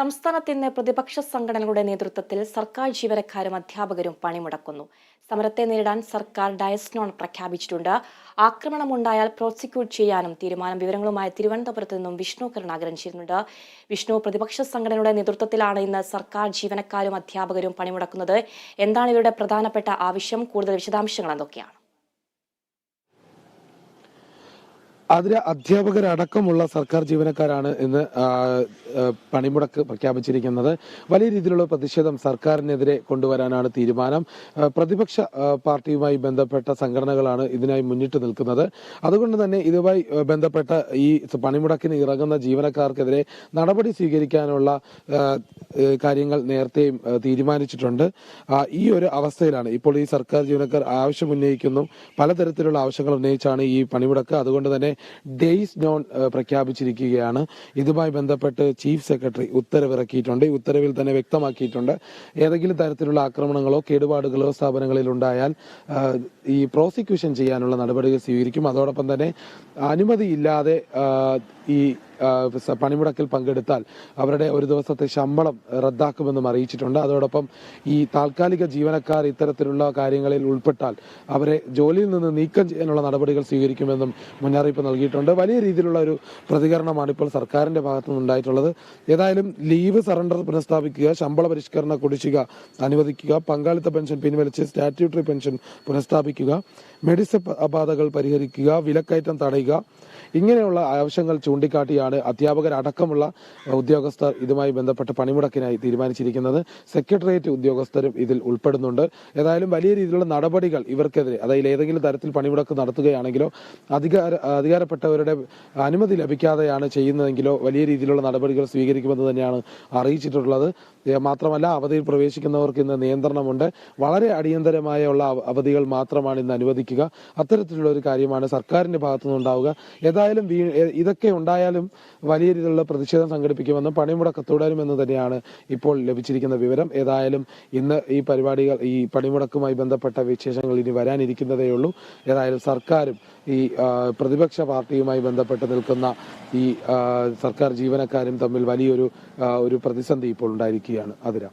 സംസ്ഥാനത്ത് ഇന്ന് പ്രതിപക്ഷ സംഘടനകളുടെ നേതൃത്വത്തിൽ സർക്കാർ ജീവനക്കാരും അധ്യാപകരും പണിമുടക്കുന്നു. സമരത്തെ നേരിടാൻ സർക്കാർ ഡയസ്നോൺ പ്രഖ്യാപിച്ചിട്ടുണ്ട്. ആക്രമണമുണ്ടായാൽ പ്രോസിക്യൂട്ട് ചെയ്യാനും തീരുമാനം വിവരങ്ങളുമായി തിരുവനന്തപുരത്ത് നിന്നും വിഷ്ണു കരുണാകരൻ ചേരുന്നുണ്ട്. വിഷ്ണു പ്രതിപക്ഷ സംഘടനയുടെ നേതൃത്വത്തിലാണ് ഇന്ന് സർക്കാർ ജീവനക്കാരും അധ്യാപകരും പണിമുടക്കുന്നത്. എന്താണ് ഇവരുടെ പ്രധാനപ്പെട്ട ആവശ്യം? കൂടുതൽ വിശദാംശങ്ങൾ എന്തൊക്കെയാണ്? അതിൽ അധ്യാപകരടക്കമുള്ള സർക്കാർ ജീവനക്കാരാണ് ഇന്ന് പണിമുടക്ക് പ്രഖ്യാപിച്ചിരിക്കുന്നത്. വലിയ രീതിയിലുള്ള പ്രതിഷേധം സർക്കാരിനെതിരെ കൊണ്ടുവരാനാണ് തീരുമാനം. പ്രതിപക്ഷ പാർട്ടിയുമായി ബന്ധപ്പെട്ട സംഘടനകളാണ് ഇതിനായി മുന്നിട്ട് നിൽക്കുന്നത്. അതുകൊണ്ട് തന്നെ ഇതുമായി ബന്ധപ്പെട്ട ഈ പണിമുടക്കിന് ഇറങ്ങുന്ന ജീവനക്കാർക്കെതിരെ നടപടി സ്വീകരിക്കാനുള്ള കാര്യങ്ങൾ നേരത്തെയും തീരുമാനിച്ചിട്ടുണ്ട്. ഈ ഒരു അവസ്ഥയിലാണ് ഇപ്പോൾ ഈ സർക്കാർ ജീവനക്കാർ ആവശ്യമുന്നയിക്കുന്നു പലതരത്തിലുള്ള ആവശ്യങ്ങൾ ഉന്നയിച്ചാണ് ഈ പണിമുടക്ക്. അതുകൊണ്ട് തന്നെ ഡേയ്സ് ഡോൺ പ്രഖ്യാപിച്ചിരിക്കുകയാണ്. ഇതുമായി ബന്ധപ്പെട്ട് ചീഫ് സെക്രട്ടറി ഉത്തരവിറക്കിയിട്ടുണ്ട്. ഈ ഉത്തരവിൽ തന്നെ വ്യക്തമാക്കിയിട്ടുണ്ട്. ഏതെങ്കിലും തരത്തിലുള്ള ആക്രമണങ്ങളോ കേടുപാടുകളോ സ്ഥാപനങ്ങളിൽ ഉണ്ടായാൽ ഈ പ്രോസിക്യൂഷൻ ചെയ്യാനുള്ള നടപടികൾ സ്വീകരിക്കും. അതോടൊപ്പം തന്നെ അനുമതിയില്ലാതെ ഈ പണിമുടക്കിൽ പങ്കെടുത്താൽ അവരുടെ ഒരു ദിവസത്തെ ശമ്പളം റദ്ദാക്കുമെന്നും അറിയിച്ചിട്ടുണ്ട്. അതോടൊപ്പം ഈ താൽക്കാലിക ജീവനക്കാർ ഇത്തരത്തിലുള്ള കാര്യങ്ങളിൽ ഉൾപ്പെട്ടാൽ അവരെ ജോലിയിൽ നിന്ന് നീക്കം ചെയ്യാനുള്ള നടപടികൾ സ്വീകരിക്കുമെന്നും മുന്നറിയിപ്പ് നൽകിയിട്ടുണ്ട്. വലിയ രീതിയിലുള്ള ഒരു പ്രതികരണമാണ് ഇപ്പോൾ സർക്കാരിന്റെ ഭാഗത്തുനിന്ന് ഉണ്ടായിട്ടുള്ളത്. ഏതായാലും ലീവ് സറണ്ടർ പുനഃസ്ഥാപിക്കുക ശമ്പള പരിഷ്കരണ കുടിശ്ശിക അനുവദിക്കുക പങ്കാളിത്ത പെൻഷൻ പിൻവലിച്ച് സ്റ്റാറ്റ്യൂട്ടറി പെൻഷൻ പുനഃസ്ഥാപിക്കുക മെഡിസിൻ അപാധകൾ പരിഹരിക്കുക വിലക്കയറ്റം തടയുക ഇങ്ങനെയുള്ള ആവശ്യങ്ങൾ ചൂണ്ടിക്കാട്ടിയാണ് അധ്യാപകരടക്കമുള്ള ഉദ്യോഗസ്ഥർ ഇതുമായി ബന്ധപ്പെട്ട് പണിമുടക്കിനായി തീരുമാനിച്ചിരിക്കുന്നത്. സെക്രട്ടേറിയറ്റ് ഉദ്യോഗസ്ഥരും ഇതിൽ ഉൾപ്പെടുന്നുണ്ട്. ഏതായാലും വലിയ രീതിയിലുള്ള നടപടികൾ ഇവർക്കെതിരെ അതായത് ഏതെങ്കിലും തരത്തിൽ പണിമുടക്ക് നടത്തുകയാണെങ്കിലോ അധികാര അധികാരപ്പെട്ടവരുടെ അനുമതി ലഭിക്കാതെയാണ് ചെയ്യുന്നതെങ്കിലോ വലിയ രീതിയിലുള്ള നടപടികൾ സ്വീകരിക്കുമെന്ന് തന്നെയാണ് അറിയിച്ചിട്ടുള്ളത്. മാത്രമല്ല അവധിയിൽ പ്രവേശിക്കുന്നവർക്ക് ഇന്ന് നിയന്ത്രണമുണ്ട്. വളരെ അടിയന്തരമായ ഉള്ള അവധികൾ മാത്രമാണ് ഇന്ന് അനുവദിക്കുക. അത്തരത്തിലുള്ള ഒരു കാര്യമാണ് സർക്കാരിന്റെ ഭാഗത്തുനിന്നുണ്ടാവുക. ഏതായാലും ഇതൊക്കെ ഉണ്ടായാലും വലിയ രീതിയിലുള്ള പ്രതിഷേധം സംഘടിപ്പിക്കുമെന്നും പണിമുടക്ക് തുടരുമെന്ന് തന്നെയാണ് ഇപ്പോൾ ലഭിച്ചിരിക്കുന്ന വിവരം. ഏതായാലും ഇന്ന് ഈ പരിപാടികൾ ഈ പണിമുടക്കുമായി ബന്ധപ്പെട്ട വിശേഷങ്ങൾ ഇനി വരാനിരിക്കുന്നതേ ഉള്ളൂ. ഏതായാലും സർക്കാരും ഈ പ്രതിപക്ഷ പാർട്ടിയുമായി ബന്ധപ്പെട്ട് നിൽക്കുന്ന ഈ സർക്കാർ ജീവനക്കാരും തമ്മിൽ വലിയൊരു ഒരു പ്രതിസന്ധി ഇപ്പോൾ ഉണ്ടായിരിക്കുകയാണ്. അതിര.